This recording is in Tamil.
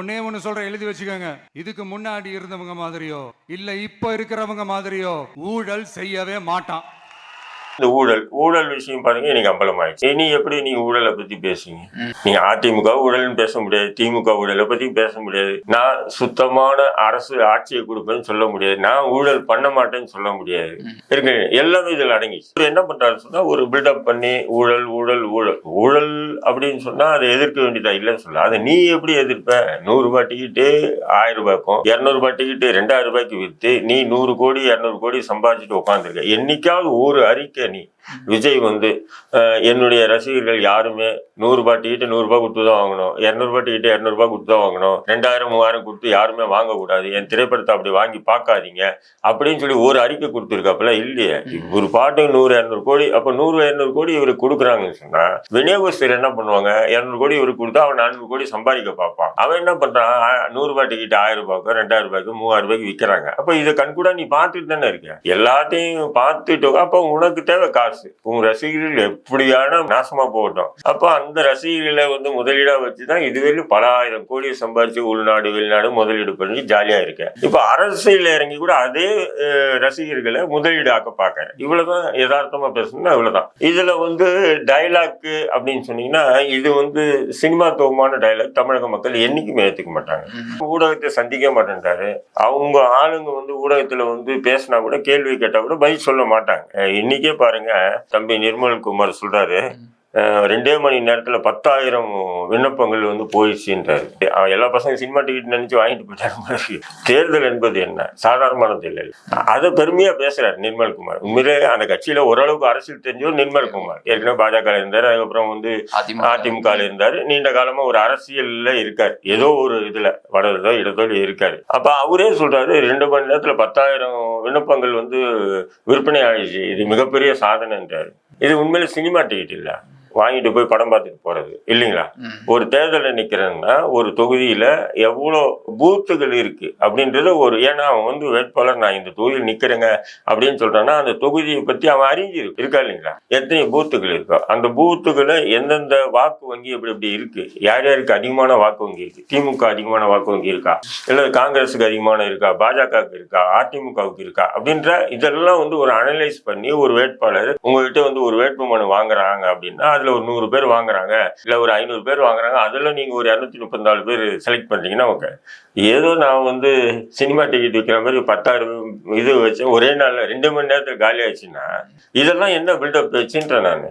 ஒன்னே ஒண்ணு சொல்ற எழுதி வச்சுக்கோங்க. இதுக்கு முன்னாடி இருந்தவங்க மாதிரியோ இல்ல இப்ப இருக்கிறவங்க மாதிரியோ ஊழல் செய்யவே மாட்டான். இந்த ஊழல் ஊழல் விஷயம் பாருங்க இன்னைக்கு அம்பலமாயிடுச்சு. இனி எப்படி நீங்க ஊழலை பத்தி பேசுவீங்க? நீங்க அதிமுக ஊழல்னு பேச முடியாது திமுக ஊழலை பத்தி பேச முடியாது. நான் சுத்தமான அரசு ஆட்சியை கொடுப்பேன்னு சொல்ல முடியாது. நான் ஊழல் பண்ண மாட்டேன்னு சொல்ல முடியாது. இருக்கு. எல்லாமே இதுல இவர் என்ன பண்றாரு சொன்னா ஒரு பில்டப் பண்ணி ஊழல் ஊழல் ஊழல். ஊழல் அப்படின்னு சொன்னா அதை எதிர்க்க வேண்டியதா இல்லைன்னு சொல்ல அதை நீ எப்படி எதிர்ப்ப? நூறு ரூபாய் டிக்கெட்டு ஆயிரம் ரூபாய்க்கும் இருநூறு ரூபாய் டிக்கெட்டு ரெண்டாயிரம் ரூபாய்க்கு வித்து நீ நூறு கோடி இருநூறு கோடி சம்பாதிச்சுட்டு உட்காந்துருக்க என்னைக்காவது ஒரு அறிக்கை நீ. விஜய் வந்து என்னுடைய ரசிகர்கள் யாருமே நூறு ரூபாய் டிக்கெட்டு நூறு கொடுத்து தான் வாங்கணும். இரநூறுபா டிக்கெட்டு இரநூறுபா கொடுத்து தான் வாங்கணும். ரெண்டாயிரம் மூவாயிரம் கொடுத்து யாருமே வாங்கக்கூடாது. என் திரைப்படத்தை அப்படி வாங்கி பார்க்காதீங்க. அப்படின்னு சொல்லி ஒரு அறிக்கை கொடுத்துருக்காப்புல இல்லையே. ஒரு பாட்டுக்கு நூறு இரநூறு கோடி அப்போ நூறு இரநூறு கோடி இவருக்கு கொடுக்குறாங்கன்னு சொன்னால் விநியோகஸ்தர் என்ன பண்ணுவாங்க? இரநூறு கோடி இவருக்கு கொடுத்தா அவன் நானூறு கோடி சம்பாதிக்க பார்ப்பான். அவன் என்ன பண்றான்? நூறு ரூபாய் டிக்கெட் ஆயிரம் ரூபாய்க்கு ரெண்டாயிரம் ரூபாய்க்கு மூவாயிரம் ரூபாய்க்கு விற்கிறாங்க அப்போ இதை கண்கூட நீ பார்த்துட்டு தானே இருக்க? எல்லாத்தையும் பார்த்துட்டு அப்போ உனக்கு தேவை காசு. உன் ரசிகர்கள் எப்படியான நாசமா போகட்டும். அப்போ அந்த ரசிகர்களை வந்து முதலீடா வச்சுதான் இதுவரையும் பல ஆயிரம் கோடி சம்பாதிச்சு உள்நாடு வெளிநாடு முதலீடு பண்ணி ஜாலியா இருக்கேன் இப்போ அரசியல் இறங்கி கூட அதே ரசிகர்களை முதலீடு ஆக்க பார்க்கறேன் இவ்வளவுதான். யதார்த்தமா பேசணும்னா இவ்வளவுதான். இதுல வந்து டைலாக் அப்படின்னு சொன்னீங்கன்னா இது வந்து சினிமாத்துவமான டைலாக் தமிழக மக்கள் என்னைக்குமே ஏத்துக்க மாட்டாங்க. ஊடகத்தை சந்திக்க மாட்டேன்றாரு அவங்க ஆளுங்க வந்து ஊடகத்துல வந்து பேசினா கூட கேள்வி கேட்டா கூட பதில் சொல்ல மாட்டாங்க. இன்னைக்கே பாருங்க. தம்பி நிர்மல் குமார் சொல்றாரு. ரெண்டே மணி நேரத்துல பத்தாயிரம் விண்ணப்பங்கள் வந்து போயிடுச்சுன்றாரு. அவன் எல்லா பசங்க சினிமா டிக்கெட் நினைச்சு வாங்கிட்டு போயிட்டாரு மாதிரி தேர்தல் என்பது என்ன? சாதாரணமானது இல்லை அதை பெருமையா பேசுறாரு நிர்மல் குமார். உண்மையிலே அந்த கட்சியில ஓரளவுக்கு அரசியல் தெரிஞ்சவர் நிர்மல் குமார். ஏற்கனவே பாஜக இருந்தாரு அதுக்கப்புறம் வந்து அதிமுக இருந்தாரு. நீண்ட காலமா ஒரு அரசியல்ல இருக்காரு. ஏதோ ஒரு இதுல வடதோ இடதோ இருக்காரு. அப்ப அவரே சொல்றாரு ரெண்டு மணி நேரத்துல பத்தாயிரம் விண்ணப்பங்கள் வந்து விற்பனை ஆயிடுச்சு. இது மிகப்பெரிய சாதனைன்றாரு. இது உண்மையில சினிமா டிக்கெட் இல்ல. வாங்கிட்டு போய் படம் பார்த்துட்டு போறது இல்லைங்களா. ஒரு தேர்தலில் நிக்கிறேன்னா ஒரு தொகுதியில எவ்வளோ பூத்துகள் இருக்கு அப்படின்றது ஒரு ஏன்னா அவன் வந்து வேட்பாளர் நான் இந்த தொகுதியில் நிக்கிறேங்க அப்படின்னு சொல்றான்னா அந்த தொகுதியை பத்தி அவன் அறிஞ்சு இருக்கா இல்லைங்களா? எத்தனை பூத்துகள் இருக்கோ அந்த பூத்துகளை எந்தெந்த வாக்கு வங்கி எப்படி எப்படி இருக்கு? யார் யாருக்கு அதிகமான வாக்கு வங்கி இருக்கு? திமுக அதிகமான வாக்கு வங்கி இருக்கா? இல்லை காங்கிரஸுக்கு அதிகமான இருக்கா? பாஜகவுக்கு இருக்கா? அதிமுகவுக்கு இருக்கா? அப்படின்ற இதெல்லாம் வந்து ஒரு அனலைஸ் பண்ணி ஒரு வேட்பாளர் உங்ககிட்ட வந்து ஒரு வேட்புமனு வாங்குறாங்க அப்படின்னா அதுல ஒரு நூறு பேர் வாங்குறாங்க. இல்லை ஒரு ஐநூறு பேர் வாங்குறாங்க. அதுல நீங்க ஒரு இரநூத்தி முப்பத்தி நாலு பேர் செலக்ட் பண்ணுறீங்கன்னா ஓகே ஏதோ நான் வந்து சினிமா டிக்கெட் விற்கிற மாதிரி பத்தாயிரம் இது வச்சு ஒரே நாள்ல ரெண்டு மணி நேரத்தில் காலி ஆச்சுன்னா இதெல்லாம் என்ன பில்டப் வச்சுன்றேன் நான்.